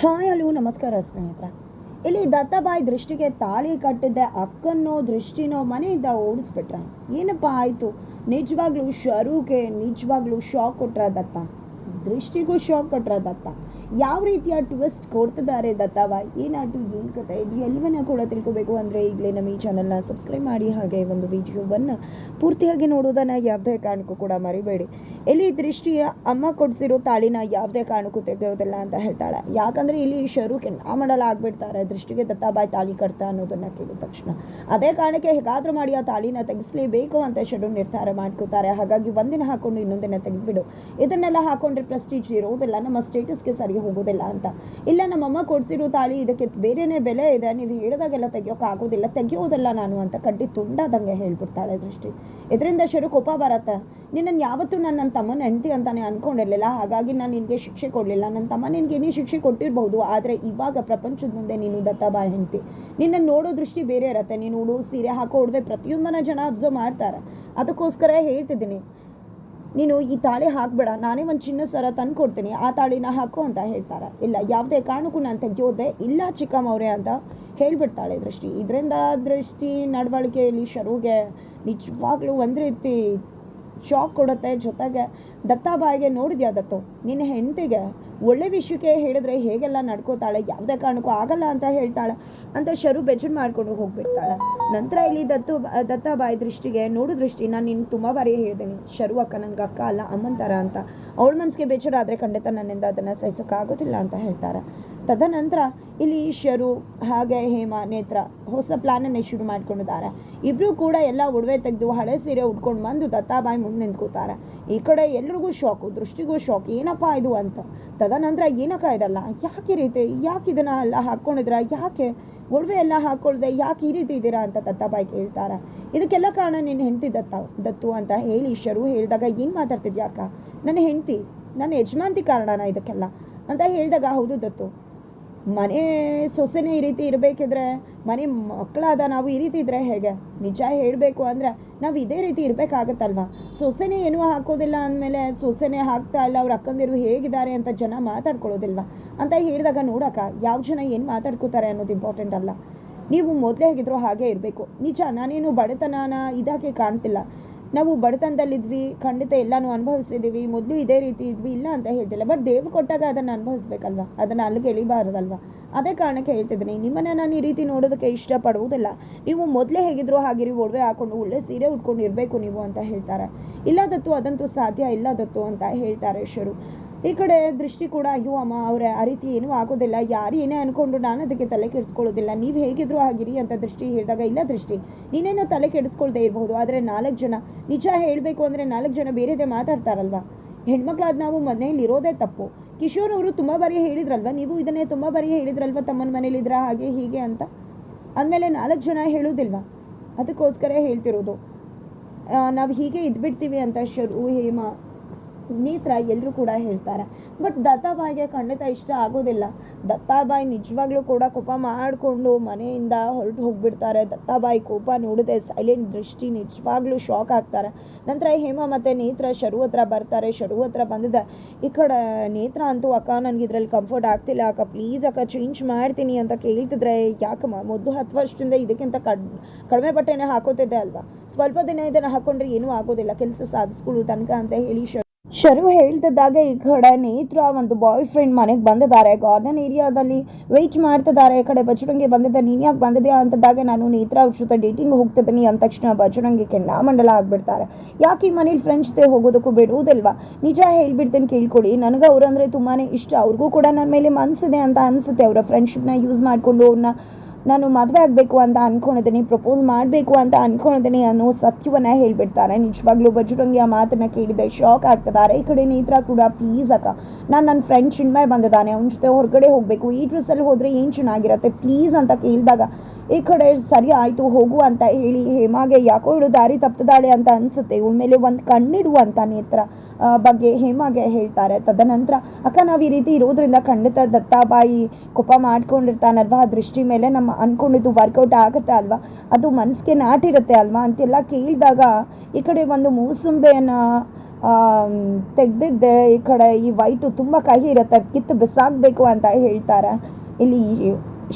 Hi ಅಲ್ಲೂ ನಮಸ್ಕಾರ ಸ್ನೇಹಿತರ. ಇಲ್ಲಿ ದತ್ತಬಾಯಿ ದೃಷ್ಟಿಗೆ ತಾಳಿ ಕಟ್ಟಿದ್ದೆ ಅಕ್ಕನೋ ದೃಷ್ಟಿನೋ ಮನೆಯಿಂದ ಓಡಿಸ್ಬಿಟ್ರ. ಏನಪ್ಪ ಆಯಿತು? ನಿಜವಾಗ್ಲೂ ಶರುಗೆ ನಿಜವಾಗ್ಲೂ ಶಾಕ್ ಕೊಟ್ರ ದತ್ತ? ದೃಷ್ಟಿಗೂ ಶಾಕ್ ಕೊಟ್ರ ದತ್ತ? ಯಾವ ರೀತಿಯ ಟ್ವಿಸ್ಟ್ ಕೊಡ್ತಿದ್ದಾರೆ ದತ್ತಾವ? ಏನಾಯ್ತು ಏನು ಕಥೆ ಇದು ಎಲ್ಲವನ್ನ ಕೂಡ ತಿಳ್ಕೊಬೇಕು ಅಂದರೆ ಈಗಲೇ ನಮ್ಮ ಈ ಚಾನಲ್ನ ಸಬ್ಸ್ಕ್ರೈಬ್ ಮಾಡಿ ಹಾಗೆ ಒಂದು ವಿಡಿಯೋವನ್ನು ಪೂರ್ತಿಯಾಗಿ ನೋಡೋದನ್ನು ಯಾವುದೇ ಕಾರಣಕ್ಕೂ ಕೂಡ ಮರಿಬೇಡಿ. ಇಲ್ಲಿ ದೃಷ್ಟಿಯ ಅಮ್ಮ ಕೊಡಿಸಿರೋ ತಾಳಿನ ಯಾವುದೇ ಕಾರಣಕ್ಕೂ ತೆಗೆಯೋದಿಲ್ಲ ಅಂತ ಹೇಳ್ತಾಳೆ. ಯಾಕಂದರೆ ಇಲ್ಲಿ ಶರು ಕೆನ್ನಾಮಡಲ ಆಗ್ಬಿಡ್ತಾರೆ ದೃಷ್ಟಿಗೆ ದತ್ತಾಬಾಯಿ ತಾಳಿ ಕಟ್ತಾ ಅನ್ನೋದನ್ನು ಕೇಳಿದ ತಕ್ಷಣ. ಅದೇ ಕಾರಣಕ್ಕೆ ಹೇಗಾದರೂ ಮಾಡಿ ಆ ತಾಳಿನ ತೆಗೆಸಲೇಬೇಕು ಅಂತ ಶೆಡ್ಯೂಲ್ ನಿರ್ಧಾರ ಮಾಡ್ಕೋತಾರೆ ಹಾಗಾಗಿ ಒಂದಿನ ಹಾಕೊಂಡು ಇನ್ನೊಂದಿನ ತೆಗೆದುಬಿಡು. ಇದನ್ನೆಲ್ಲ ಹಾಕೊಂಡ್ರೆ ಪ್ರೆಸ್ಟೀಜ್ ಇರೋದಿಲ್ಲ. ನಮ್ಮ ಸ್ಟೇಟಸ್ಗೆ ಸರಿ ಹೋಗೋದಿಲ್ಲ ಅಂತ. ಇಲ್ಲ, ನಮ್ಮಮ್ಮ ಕೊಡ್ಸಿರೋ ತಾಳಿ ಇದಕ್ಕೆ ಬೇರೆನೇ ಬೆಲೆ ಇದೆ. ನೀವು ಹೇಳಿದಾಗೆಲ್ಲ ತೆಗಿಯೋಕೆ ಆಗೋದಿಲ್ಲ. ತೆಗಿಯೋದಿಲ್ಲ ನಾನು ಅಂತ ಕಡ್ಡಿ ತುಂಡಾದಂಗೆ ಹೇಳ್ಬಿಡ್ತಾಳೆ ದೃಷ್ಟಿ. ಇದರಿಂದ ಶರು ಕೋಪ ಬರತ್ತೆ. ನಿನ್ನನ್ನು ಯಾವತ್ತೂ ನಾನು ನನ್ನ ತಮ್ಮನ ಹೆಂಡತಿ ಅಂತಾನೆ ಅನ್ಕೊಂಡಿರಲಿಲ್ಲ. ಹಾಗಾಗಿ ನಾನು ನಿನಗೆ ಶಿಕ್ಷೆ ಕೊಡಲಿಲ್ಲ. ನನ್ನ ತಮ್ಮ ನಿನಗೆ ಏನೇ ಶಿಕ್ಷೆ ಕೊಟ್ಟಿರ್ಬೋದು. ಆದರೆ ಇವಾಗ ಪ್ರಪಂಚದ ಮುಂದೆ ನೀನು ದತ್ತಾಬಾಯಿ ಹೆಂಡತಿ. ನಿನ್ನನ್ನು ನೋಡೋ ದೃಷ್ಟಿ ಬೇರೆ ಇರತ್ತೆ. ನೀನು ಉಡು ಸೀರೆ ಹಾಕೋ ಉಡುವೆ ಪ್ರತಿಯೊಂದನ್ನ ಜನ ಅಬ್ಸರ್ವ್ ಮಾಡ್ತಾರೆ. ಅದಕ್ಕೋಸ್ಕರ ಹೇಳ್ತಿದ್ದೀನಿ. ನೀನು ಈ ತಾಳೆ ಹಾಕ್ಬೇಡ, ನಾನೇ ಒಂದು ಚಿನ್ನ ಸರ ತಂದು ಕೊಡ್ತೀನಿ, ಆ ತಾಳಿನ ಹಾಕು ಅಂತ ಹೇಳ್ತಾರೆ. ಇಲ್ಲ, ಯಾವುದೇ ಕಾರಣಕ್ಕೂ ನಾನು ತೆಗೆಯೋದೆ ಇಲ್ಲ ಚಿಕ್ಕಮ್ಮವ್ರೆ ಅಂತ ಹೇಳ್ಬಿಡ್ತಾಳೆ ದೃಷ್ಟಿ. ಇದರಿಂದ ದೃಷ್ಟಿ ನಡವಳಿಕೆಯಲ್ಲಿ ಶರುಗೆ ನಿಜವಾಗ್ಲೂ ಒಂದು ರೀತಿ ಶಾಕ್ ಕೊಡುತ್ತೆ. ಜೊತೆಗೆ ದತ್ತಾಬಾಯಿಗೆ ನೋಡಿದ್ಯಾ ದತ್ತು? ನಿನ್ನ ಹೆಂಡತಿಗೆ ಒಳ್ಳೆ ವಿಷಯಕ್ಕೆ ಹೇಳಿದ್ರೆ ಹೇಗೆಲ್ಲ ನಡ್ಕೋತಾಳೆ, ಯಾವುದೇ ಕಾರಣಕ್ಕೂ ಆಗಲ್ಲ ಅಂತ ಹೇಳ್ತಾಳೆ. ಅಂತ ಶರು ಬೆಜರ್ ಮಾಡ್ಕೊಂಡು ಹೋಗ್ಬಿಡ್ತಾಳೆ. ನಂತರ ಇಲ್ಲಿ ದತ್ತು ದತ್ತಾಬಾಯಿ ದೃಷ್ಟಿಗೆ, ನೋಡು ದೃಷ್ಟಿ, ನಾನು ನಿನ್ನ ತುಂಬ ಬಾರಿ ಹೇಳಿದ್ದೀನಿ ಶರು ಅಕ್ಕ ನನಗೆ ಅಕ್ಕ ಅಲ್ಲ, ಅಮ್ಮನ ಥರ ಅಂತ. ಅವಳ ಮನಸ್ಸಿಗೆ ಬೇಜಾರಾದರೆ ಖಂಡಿತ ನನ್ನಿಂದ ಅದನ್ನು ಸಹಿಸೋಕ್ಕಾಗೋದಿಲ್ಲ ಅಂತ ಹೇಳ್ತಾರೆ. ತದನಂತರ ಇಲ್ಲಿ ಶರು, ಹಾಗೆ ಹೇಮ, ನೇತ್ರ ಹೊಸ ಪ್ಲಾನನ್ನೇ ಶುರು ಮಾಡ್ಕೊಂಡಿದ್ದಾರೆ. ಇಬ್ಬರೂ ಕೂಡ ಎಲ್ಲ ಒಡವೆ ತೆಗೆದು ಹಳೆ ಸೀರೆ ಉಟ್ಕೊಂಡು ಬಂದು ದತ್ತಾಬಾಯಿ ಮುಂದೆ ನಿಂತ್ಕೋತಾರೆ. ಈ ಕಡೆ ಎಲ್ರಿಗೂ ಶಾಕು, ದೃಷ್ಟಿಗೂ ಶಾಕ್, ಏನಪ್ಪ ಇದು ಅಂತ. ತದನಂತರ ಏನಕ್ಕ ಇದಲ್ಲ? ಯಾಕೆ ರೀತಿ? ಯಾಕೆ ಇದನ್ನ ಎಲ್ಲ ಹಾಕ್ಕೊಂಡಿದ್ರ ಯಾಕೆ ಒಡವೆ ಎಲ್ಲ ಹಾಕ್ಕೊಳ್ದೆ ಯಾಕೆ ಈ ರೀತಿ ಇದ್ದೀರಾ ಅಂತ ದತ್ತಾಬಾಯಿ ಕೇಳ್ತಾರೆ. ಇದಕ್ಕೆಲ್ಲ ಕಾರಣ ನಿನ್ನ ಹೆಂಡತಿ ದತ್ತ, ದತ್ತು ಅಂತ ಹೇಳಿ ಶರು ಹೇಳಿದಾಗ ಏನು ಮಾತಾಡ್ತಿದ್ಯಾಕ ನನ್ನ ಹೆಂಡತಿ, ನನ್ನ ಯಜಮಾಂತಿ ಕಾರಣನ ಇದಕ್ಕೆಲ್ಲ? ಅಂತ ಹೇಳಿದಾಗ ಹೌದು ದತ್ತು. ಮನೆ ಸೊಸೆನೇ ಈ ರೀತಿ ಇರಬೇಕಿದ್ರೆ, ಮನೆ ಮಕ್ಕಳಾದ ನಾವು ಈ ರೀತಿ ಇದ್ರೆ ಹೇಗೆ? ನಿಜ ಹೇಳಬೇಕು ಅಂದರೆ ನಾವು ಇದೇ ರೀತಿ ಇರಬೇಕಾಗತ್ತಲ್ವ? ಸೊಸೆನೇ ಏನೂ ಹಾಕೋದಿಲ್ಲ ಅಂದಮೇಲೆ ಸೊಸೆನೇ ಹಾಕ್ತಾ ಇಲ್ಲ, ಅವ್ರ ಅಕ್ಕಂದಿರು ಹೇಗಿದ್ದಾರೆ ಅಂತ ಜನ ಮಾತಾಡ್ಕೊಳ್ಳೋದಿಲ್ವ? ಅಂತ ಹೇಳಿದಾಗ ನೋಡಕ್ಕ, ಯಾವ ಜನ ಏನು ಮಾತಾಡ್ಕೋತಾರೆ ಅನ್ನೋದು ಇಂಪಾರ್ಟೆಂಟ್ ಅಲ್ಲ. ನೀವು ಮೊದಲೇ ಹೇಗಿದ್ರು ಹಾಗೆ ಇರಬೇಕು. ನಿಜ, ನಾನೇನು ಬಡತನನ ಇದಕ್ಕೆ ಕಾಣ್ತಿಲ್ಲ. ನಾವು ಬಡತನದಲ್ಲಿದ್ವಿ, ಖಂಡಿತ ಎಲ್ಲನೂ ಅನುಭವಿಸಿದ್ದೀವಿ ಮೊದಲು ಇದೇ ರೀತಿ ಇದ್ವಿ, ಇಲ್ಲ ಅಂತ ಹೇಳ್ತಿಲ್ಲ ಬಟ್ ದೇವ್ರು ಕೊಟ್ಟಾಗ ಅದನ್ನು ಅನುಭವಿಸ್ಬೇಕಲ್ವ? ಅದನ್ನು ಅಲ್ಲಿಗೆ ಎಳಿಬಾರ್ದಲ್ವ? ಅದೇ ಕಾರಣಕ್ಕೆ ಹೇಳ್ತಿದ್ದೀನಿ, ನಿಮ್ಮನ್ನು ನಾನು ಈ ರೀತಿ ನೋಡೋದಕ್ಕೆ ಇಷ್ಟಪಡುವುದಿಲ್ಲ. ನೀವು ಮೊದಲೇ ಹೇಗಿದ್ರು ಹಾಗಿರಿ, ಒಡವೆ ಹಾಕೊಂಡು ಒಳ್ಳೆ ಸೀರೆ ಉಟ್ಕೊಂಡು ಇರಬೇಕು ನೀವು ಅಂತ ಹೇಳ್ತಾರೆ. ಇಲ್ಲದತ್ತು ಅದಂತೂ ಸಾಧ್ಯ ಇಲ್ಲದತ್ತು ಅಂತ ಹೇಳ್ತಾರೆ ಶರು. ಈ ಕಡೆ ದೃಷ್ಟಿ ಕೂಡ, ಅಯ್ಯೋ ಅಮ್ಮ, ಅವರ, ಆ ರೀತಿ ಏನೂ ಆಗೋದಿಲ್ಲ. ಯಾರು ಏನೇ ಅನ್ಕೊಂಡು ನಾನು ಅದಕ್ಕೆ ತಲೆ ಕೆಡಿಸ್ಕೊಳ್ಳೋದಿಲ್ಲ. ನೀವು ಹೇಗಿದ್ರು ಆಗಿರಿ ಅಂತ ದೃಷ್ಟಿ ಹೇಳಿದಾಗ, ಇಲ್ಲ ದೃಷ್ಟಿ, ನೀನೇನು ತಲೆ ಕೆಡಿಸ್ಕೊಳ್ದೇ ಇರಬಹುದು ಆದರೆ ನಾಲ್ಕು ಜನ, ನಿಜ ಹೇಳಬೇಕು ಅಂದರೆ ನಾಲ್ಕು ಜನ ಬೇರೆದೇ ಮಾತಾಡ್ತಾರಲ್ವ? ಹೆಣ್ಮಕ್ಳಾದ ನಾವು ಮನೆಯಲ್ಲಿ ಇರೋದೇ ತಪ್ಪು. ಕಿಶೋರ್ ಅವರು ತುಂಬ ಬಾರಿ ಹೇಳಿದ್ರಲ್ವ, ನೀವು ಇದನ್ನೇ ತುಂಬ ಬಾರಿ ಹೇಳಿದ್ರಲ್ವ, ತಮ್ಮನ ಮನೇಲಿದ್ರ ಹಾಗೆ ಹೀಗೆ ಅಂತ? ಅಂದಮೇಲೆ ನಾಲ್ಕು ಜನ ಹೇಳೋದಿಲ್ವಾ? ಅದಕ್ಕೋಸ್ಕರ ಹೇಳ್ತಿರೋದು. ನಾವು ಹೀಗೆ ಇದ್ಬಿಡ್ತೀವಿ ಅಂತ ಶರು, ಹೇಮ ನೇತ್ರ ಎಲ್ಲರೂ ಕೂಡ ಹೇಳ್ತಾರೆ. ಬಟ್ ದತ್ತಾಬಾಯಿಗೆ ಖಂಡಿತ ಇಷ್ಟ ಆಗೋದಿಲ್ಲ. ದತ್ತಾಬಾಯಿ ನಿಜವಾಗ್ಲೂ ಕೂಡ ಕೋಪ ಮಾಡಿಕೊಂಡು ಮನೆಯಿಂದ ಹೊರಟು ಹೋಗ್ಬಿಡ್ತಾರೆ. ದತ್ತಾಬಾಯಿ ಕೋಪ ನೋಡಿದೆ ಸೈಲೆಂಟ್ ದೃಷ್ಟಿ ನಿಜವಾಗ್ಲೂ ಶಾಕ್ ಆಗ್ತಾರೆ. ನಂತರ ಹೇಮ ಮತ್ತು ನೇತ್ರ, ಶರು ಹತ್ರ ಬರ್ತಾರೆ. ಶರು ಹತ್ರ ಬಂದಿದೆ. ಈ ಕಡೆ ನೇತ್ರ ಅಂತೂ ಅಕ್ಕ ನನಗೆ ಇದರಲ್ಲಿ ಕಂಫರ್ಟ್ ಆಗ್ತಿಲ್ಲ. ಅಕ್ಕ ಪ್ಲೀಸ್ ಅಕ್ಕ ಚೇಂಜ್ ಮಾಡ್ತೀನಿ ಅಂತ ಕೇಳ್ತಿದ್ರೆ ಯಾಕಮ್ಮ? ಮೊದಲು ಹತ್ತು ವರ್ಷದಿಂದ ಇದಕ್ಕಿಂತ ಕಡ್, ಕಡಿಮೆ ಬಟ್ಟೆನೇ ಹಾಕೋತಿದ್ದೆ ಅಲ್ವಾ? ಸ್ವಲ್ಪ ದಿನ ಇದನ್ನು ಹಾಕೊಂಡ್ರೆ ಏನೂ ಆಗೋದಿಲ್ಲ. ಕೆಲಸ ಸಾಧಿಸ್ಕೊಳ್ಳು ತನಕ ಅಂತ ಹೇಳಿ ಶರು ಹೇಳ್ತಿದ್ದಾಗ ಈ ಕಡೆ ನೇತ್ರ ಒಂದು ಬಾಯ್ ಫ್ರೆಂಡ್ ಮನೆಗೆ ಬಂದಿದ್ದಾರೆ. ಗಾರ್ಡನ್ ಏರಿಯಾದಲ್ಲಿ ವೆಯ್ಟ್ ಮಾಡ್ತಿದ್ದಾರೆ. ಈ ಕಡೆ ಬಜರಂಗಿ ಬಂದಿದ್ದೆ ನೀನು ಯಾಕೆ ಬಂದಿದ್ಯಾ ಅಂತದಾಗ ನಾನು ನೇತ್ರ ಅವ್ರ ಜೊತೆ ಡೇಟಿಂಗ್ ಹೋಗ್ತಿದ್ದೀನಿ ಅಂದ ತಕ್ಷಣ ಬಜರಂಗಿ ಕೆಂಡಾಮಂಡಲ ಆಗಿಬಿಡ್ತಾರೆ. ಯಾಕೆ ಈ ಮನೇಲಿ ಫ್ರೆಂಡ್ಸ್ ಜೊತೆ ಹೋಗೋದಕ್ಕೂ ಬಿಡುವುದಿಲ್ವಾ? ನಿಜ ಹೇಳ್ಬಿಡ್ತೇನೆ, ಕೇಳ್ಕೊಡಿ. ನನಗೆ ಅವ್ರಂದ್ರೆ ತುಂಬಾ ಇಷ್ಟ. ಅವ್ರಿಗೂ ಕೂಡ ನನ್ನ ಮೇಲೆ ಮನಸ್ಸಿದೆ ಅಂತ ಅನಿಸುತ್ತೆ. ಅವರ ಫ್ರೆಂಡ್ಶಿಪ್ನ ಯೂಸ್ ಮಾಡಿಕೊಂಡು ಅವ್ರನ್ನ ನಾನು ಮದುವೆ ಆಗಬೇಕು ಅಂತ ಅನ್ಕೊಂಡಿದ್ದೀನಿ ಪ್ರಪೋಸ್ ಮಾಡಬೇಕು ಅಂತ ಅನ್ಕೊಂಡಿದ್ದೀನಿ ಅನ್ನೋ ಸತ್ಯವನ್ನ ಹೇಳಿಬಿಡ್ತಾರೆ. ನಿಜವಾಗ್ಲೂ ಬಜರಂಗಿ ಆ ಮಾತನ್ನು ಕೇಳಿದೆ ಶಾಕ್ ಆಗ್ತಿದ್ದಾರೆ ಈ ಕಡೆ ನೇತ್ರ ಕೂಡ ಪ್ಲೀಸ್ ಅಕ್ಕ. ನಾನು ನನ್ನ ಫ್ರೆಂಡ್ ಚಿನ್ಮಯ್ ಬಂದಿದ್ದಾನೆ. ಅವನ ಜೊತೆ ಹೊರಗಡೆ ಹೋಗಬೇಕು. ಈ ಡ್ರೆಸ್ಸಲ್ಲಿ ಹೋದರೆ ಏನು ಚೆನ್ನಾಗಿರುತ್ತೆ? ಪ್ಲೀಸ್ ಅಂತ ಕೇಳಿದಾಗ ಈ ಕಡೆ ಸರಿ ಆಯಿತು, ಹೋಗು ಅಂತ ಹೇಳಿ ಹೇಮಾಗೆ ಯಾಕೋ ಇವಳು ದಾರಿ ತಪ್ಪಿದಾಳೆ ಅಂತ ಅನಿಸುತ್ತೆ. ಇವಳ ಮೇಲೆ ಒಂದು ಕಣ್ಣಿಡು ಅಂತ ನೇತ್ರ ಬಗ್ಗೆ ಹೇಮಾಗೆ ಹೇಳ್ತಾರೆ. ತದನಂತರ, ಅಕ್ಕ, ನಾವು ಈ ರೀತಿ ಇರೋದ್ರಿಂದ ಖಂಡಿತ ದತ್ತಾಬಾಯಿ ಕೋಪ ಮಾಡ್ಕೊಂಡಿರ್ತಾನಲ್ವಾ ಆ ದೃಷ್ಟಿ ಮೇಲೆ ನಮ್ಮ ಅನ್ಕೊಂಡಿದ್ದು ವರ್ಕೌಟ್ ಆಗುತ್ತೆ ಅಲ್ವಾ? ಅದು ಮನಸ್ಸಿಗೆ ನಾಟಿರುತ್ತೆ ಅಲ್ವಾ? ಅಂತೆಲ್ಲ ಕೇಳಿದಾಗ ಈ ಕಡೆ ಒಂದು ಮೂಸುಂಬೆಯನ್ನು ತೆಗೆದಿದ್ದೆ. ಈ ಕಡೆ ಈ ವೈಟು ತುಂಬ ಕಹಿ ಇರುತ್ತೆ, ಕಿತ್ತು ಬಿಸಾಕಬೇಕು ಅಂತ ಹೇಳ್ತಾರೆ. ಇಲ್ಲಿ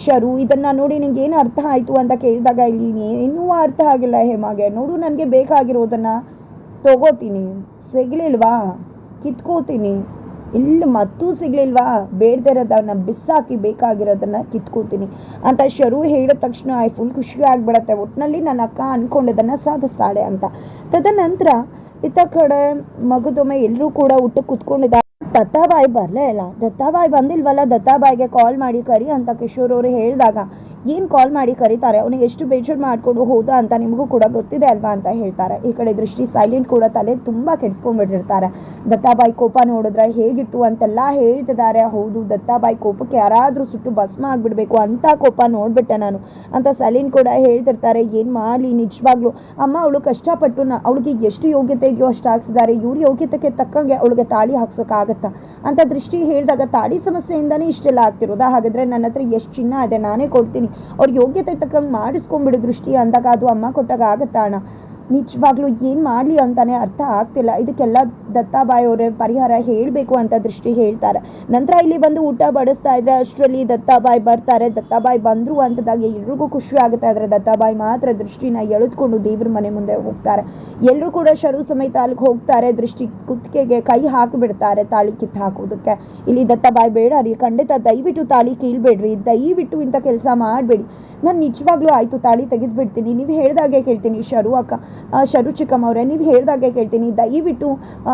ಶರು, ಇದನ್ನು ನೋಡಿ ನಿಂಗೆ ಏನು ಅರ್ಥ ಆಯಿತು ಅಂತ ಕೇಳಿದಾಗ ಇಲ್ಲಿ ಏನೂ ಅರ್ಥ ಆಗಿಲ್ಲ ಹೇಮಾಗೆ. ನೋಡು, ನನಗೆ ಬೇಕಾಗಿರೋದನ್ನು ತಗೋತೀನಿ. ಸಿಗ್ಲಿಲ್ವಾ? ಕಿತ್ಕೋತೀನಿ. ಇಲ್ಲಿ ಮತ್ತೂ ಸಿಗ್ಲಿಲ್ವಾ? ಬೇಡ್ದಿರೋದನ್ನ ಬಿಸಾಕಿ ಬೇಕಾಗಿರೋದನ್ನ ಕಿತ್ಕೋತೀನಿ ಅಂತ ಶರು ಹೇಳಿದ ತಕ್ಷಣ ಐ ಫುಲ್ ಖುಷಿ ಆಗ್ಬಿಡತ್ತೆ. ಒಟ್ಟಿನಲ್ಲಿ ನನ್ನ ಅಕ್ಕ ಅನ್ಕೊಂಡದನ್ನ ಸಾಧಿಸ್ತಾಳೆ ಅಂತ. ತದನಂತರ, ಇತ್ತ ಕಡೆ ಮಗದೊಮ್ಮೆ ಎಲ್ಲರೂ ಕೂಡ ಊಟಕ್ಕೆ ಕುತ್ಕೊಂಡಿದ್ದಾರೆ. ದತ್ತಾಬಾಯಿ ಬರಲೇ ಇಲ್ಲ. ದತ್ತಾಬಾಯಿ ಬಂದಿಲ್ವಲ್ಲ ದತ್ತಾಬಾಯಿಗೆ ಕಾಲ್ ಮಾಡಿ ಕರಿ ಅಂತ ಕಿಶೋರ್ ಅವರು ಹೇಳಿದಾಗ ಏನು ಕಾಲ್ ಮಾಡಿ ಕರೀತಾರೆ? ಅವನಿಗೆ ಎಷ್ಟು ಬೇಜಾರು ಮಾಡಿಕೊಂಡು ಹೋದ ಅಂತ ನಿಮಗೂ ಕೂಡ ಗೊತ್ತಿದೆ ಅಲ್ವಾ ಅಂತ ಹೇಳ್ತಾರೆ. ಈ ಕಡೆ ದೃಷ್ಟಿ ಸೈಲೆಂಟ್ ಕೂಡ ತಲೆ ತುಂಬ ಕೆಡಿಸ್ಕೊಂಡ್ಬಿಟ್ಟಿರ್ತಾರೆ. ದತ್ತಾಬಾಯಿ ಕೋಪ ನೋಡಿದ್ರೆ ಹೇಗಿತ್ತು ಅಂತೆಲ್ಲ ಹೇಳ್ತಿದ್ದಾರೆ. ಹೌದು, ದತ್ತಾಬಾಯಿ ಕೋಪಕ್ಕೆ ಯಾರಾದರೂ ಸುಟ್ಟು ಭಸ್ಮ ಆಗಿಬಿಡ್ಬೇಕು ಅಂತ ಕೋಪ ನೋಡ್ಬಿಟ್ಟೆ ನಾನು. ಅಂತ ಸೈಲೆಂಟ್ ಕೂಡ ಹೇಳ್ತಿರ್ತಾರೆ. ಏನು ಮಾಡಲಿ ನಿಜವಾಗ್ಲೂ. ಅಮ್ಮ ಅವಳು ಕಷ್ಟಪಟ್ಟು ಅವಳಿಗೆ ಎಷ್ಟು ಯೋಗ್ಯತೆ ಇದೆಯೋ ಅಷ್ಟು ಹಾಕ್ಸಿದ್ದಾರೆ. ಇವ್ರ ಯೋಗ್ಯತೆಗೆ ತಕ್ಕಂಗೆ ಅವಳಿಗೆ ತಾಳಿ ಹಾಕ್ಸೋಕ್ಕಾಗತ್ತಾ ಅಂತ ದೃಷ್ಟಿ ಹೇಳಿದಾಗ ತಾಳಿ ಸಮಸ್ಯೆಯಿಂದನೇ ಇಷ್ಟೆಲ್ಲ ಆಗ್ತಿರೋದಾ? ಹಾಗಾದ್ರೆ ನನ್ನ ಹತ್ರ ಎಷ್ಟು ಚಿನ್ನ ಇದೆ, ನಾನೇ ಕೊಡ್ತೀನಿ. ಅವ್ರ ಯೋಗ್ಯತೆ ತಕ್ಕಂಗೆ ಮಾಡಿಸ್ಕೊಂಡ್ಬಿಡು ದೃಷ್ಟಿ ಅಂದಾಗ ಅದು ಅಮ್ಮ ಕೊಟ್ಟಾಗ ಆಗತ್ತಾ ಅಣ್ಣ? ನಿಜವಾಗ್ಲೂ ಏನು ಮಾಡಲಿ ಅಂತಾನೆ ಅರ್ಥ ಆಗ್ತಿಲ್ಲ. ಇದಕ್ಕೆಲ್ಲ ದತ್ತಾಬಾಯಿ ಅವರೇ ಪರಿಹಾರ ಹೇಳಬೇಕು ಅಂತ ದೃಷ್ಟಿ ಹೇಳ್ತಾರೆ. ನಂತರ ಇಲ್ಲಿ ಬಂದು ಊಟ ಬಡಿಸ್ತಾ ಇದ್ರೆ ಅಷ್ಟರಲ್ಲಿ ದತ್ತಾಬಾಯಿ ಬರ್ತಾರೆ. ದತ್ತಾಬಾಯಿ ಬಂದರು ಅಂತದಾಗ ಎಲ್ರಿಗೂ ಖುಷಿ ಆಗುತ್ತೆ. ಆದರೆ ದತ್ತಾಬಾಯಿ ಮಾತ್ರ ದೃಷ್ಟಿನ ಎಳೆದುಕೊಂಡು ದೇವ್ರ ಮನೆ ಮುಂದೆ ಹೋಗ್ತಾರೆ. ಎಲ್ಲರೂ ಕೂಡ ಶರು ಸಮೇತ ಅಲ್ಲಿಗೆ ಹೋಗ್ತಾರೆ. ದೃಷ್ಟಿ ಕುತ್ತಿಗೆಗೆ ಕೈ ಹಾಕಿಬಿಡ್ತಾರೆ ತಾಳಿ ಕಿತ್ತು ಹಾಕೋದಕ್ಕೆ. ಇಲ್ಲಿ ದತ್ತಾಬಾಯಿ, ಬೇಡ ರೀ, ಖಂಡಿತ ದಯವಿಟ್ಟು ತಾಳಿ ಕೀಳ್ಬೇಡ್ರಿ. ದಯವಿಟ್ಟು ಇಂಥ ಕೆಲಸ ಮಾಡಬೇಡಿ. ನಾನು ನಿಜವಾಗ್ಲೂ ಆಯಿತು, ತಾಳಿ ತೆಗೆದುಬಿಡ್ತೀನಿ. ನೀವು ಹೇಳ್ದಾಗೆ ಕೇಳ್ತೀನಿ, ಶರು ಅಕ್ಕ ಶರು ಚಿಕ್ಕಮ್ಮ ಚಿಕ್ಕಮ್ಮವ್ರೆ ನೀವು ಹೇಳ್ದಾಗೆ ಕೇಳ್ತೀನಿ. ದಯವಿಟ್ಟು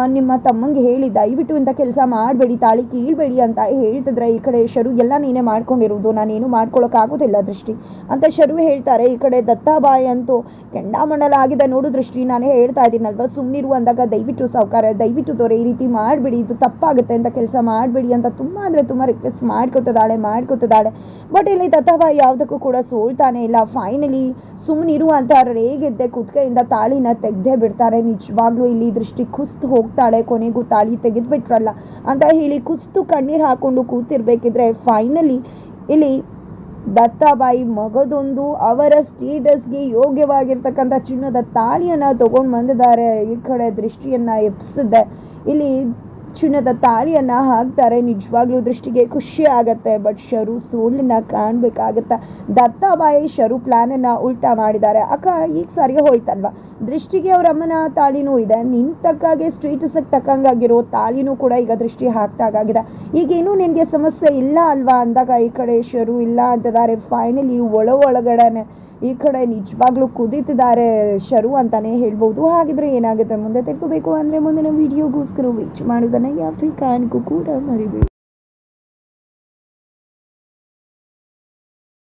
ಆ, ನಿಮ್ಮ ತಮ್ಮಂಗೆ ಹೇಳಿ ದಯವಿಟ್ಟು ಇಂಥ ಕೆಲಸ ಮಾಡಬೇಡಿ ತಾಳಿ ಕೀಳಬೇಡಿ ಅಂತ ಹೇಳ್ತಿದ್ರೆ ಈ ಕಡೆ ಶರು ಎಲ್ಲ ನೀನೇ ಮಾಡ್ಕೊಂಡಿರೋದು ನಾನೇನು ಮಾಡ್ಕೊಳ್ಳೋಕ್ಕಾಗೋದಿಲ್ಲ ದೃಷ್ಟಿ ಅಂತ ಶರು ಹೇಳ್ತಾರೆ. ಈ ಕಡೆ ದತ್ತಾಬಾಯಿ ಅಂತೂ ಕೆಂಡಾಮಂಡಲ ಆಗಿದೆ ನೋಡು ದೃಷ್ಟಿ ನಾನು ಹೇಳ್ತಾ ಇದ್ದೀನಲ್ವ ಸುಮ್ಮನಿರು ಅಂದಾಗ ದಯವಿಟ್ಟು ಸಾವುಕಾರ ದಯವಿಟ್ಟು ದೊರೆ ಈ ರೀತಿ ಮಾಡಬೇಡಿ ಇದು ತಪ್ಪಾಗುತ್ತೆ ಅಂತ ಕೆಲಸ ಮಾಡಬೇಡಿ ಅಂತ ತುಂಬ ಅಂದರೆ ತುಂಬ ರಿಕ್ವೆಸ್ಟ್ ಮಾಡ್ಕೊತಿದ್ದಾಳೆ ಮಾಡ್ಕೊತಿದ್ದಾಳೆ. ಬಟ್ ಇಲ್ಲಿ ದತ್ತಾಬಾಯಿ ಯಾವುದಕ್ಕೂ ಕೂಡ ಸೋಲ್ತಾನೆ ಇಲ್ಲ. ಫೈನಲಿ ಸುಮ್ಮನಿರು ಅಂತ ರೇಗಿದ್ದೆ ಕುತ್ತಿಗೆಯಿಂದ ತಾಳಿನ ತೆಗೆದೇ ಬಿಡ್ತಾರೆ. ನಿಜವಾಗ್ಲೂ ಇಲ್ಲಿ ದೃಷ್ಟಿ ಕುಸ್ತು ಹೋಗ್ತಾಳೆ. ಕೊನೆಗೂ ತಾಳಿ ತೆಗೆದ್ಬಿಟ್ರಲ್ಲ ಅಂತ ಹೇಳಿ ಕುಸ್ತು ಕಣ್ಣೀರು ಹಾಕೊಂಡು ಕೂತಿರ್ಬೇಕಿದ್ರೆ ಫೈನಲಿ ಇಲ್ಲಿ ದತ್ತಾಬಾಯಿ ಮಗದೊಂದು ಅವರ ಸ್ಟೇಟಸ್ಗೆ ಯೋಗ್ಯವಾಗಿರ್ತಕ್ಕಂಥ ಚಿನ್ನದ ತಾಳಿಯನ್ನು ತಗೊಂಡು ಬಂದಿದ್ದಾರೆ. ಈ ಕಡೆ ದೃಷ್ಟಿಯನ್ನು ಎಪ್ಸಿದೆ ಇಲ್ಲಿ ಚಿನ್ನದ ತಾಳಿಯನ್ನು ಹಾಕ್ತಾರೆ. ನಿಜವಾಗ್ಲೂ ದೃಷ್ಟಿಗೆ ಖುಷಿ ಆಗತ್ತೆ ಬಟ್ ಶರು ಸೋಲಿನ ಕಾಣಬೇಕಾಗತ್ತೆ. ದತ್ತಾಬಾಯಿ ಶರು ಪ್ಲ್ಯಾನನ್ನು ಉಲ್ಟಾ ಮಾಡಿದ್ದಾರೆ. ಅಕ್ಕ, ಈಗ ಸರಿ ಹೋಯ್ತಲ್ವಾ? ದೃಷ್ಟಿಗೆ ಅವ್ರ ಅಮ್ಮನ ತಾಳಿನೂ ಇದೆ. ನಿನ್ ತಕ್ಕಾಗೆ ಸ್ಟೇಟಸ್ಗೆ ತಕ್ಕಂಗಾಗಿರೋ ತಾಳಿನೂ ಕೂಡ ಈಗ ದೃಷ್ಟಿ ಹಾಕ್ದಾಗಿದೆ ಈಗೇನು ನಿನಗೆ ಸಮಸ್ಯೆ ಇಲ್ಲ ಅಲ್ವಾ? ಅಂದಾಗ ಈ ಕಡೆ ಶರು ಇಲ್ಲ ಅಂತಿದ್ದಾರೆ ಫೈನಲಿ ಒಳ ಒಳಗಡೆನೆ ಈ ಕಡೆ ನಿಜವಾಗ್ಲೂ ಕುದೀತಿದ್ದಾರೆ ಶರು ಅಂತಾನೆ ಹೇಳ್ಬೋದು. ಹಾಗಿದ್ರೆ ಏನಾಗುತ್ತೆ? ಮುಂದೆ ತಿಳ್ಕೋಬೇಕು. ಅಂದರೆ ಮುಂದಿನ ವಿಡಿಯೋಗೋಸ್ಕರ ವೀಚ್ ಮಾಡೋದನ್ನು ಯಾವುದೇ ಕಾರಣಕ್ಕೂ ಕೂಡ ಮರಿಬೇಡಿ.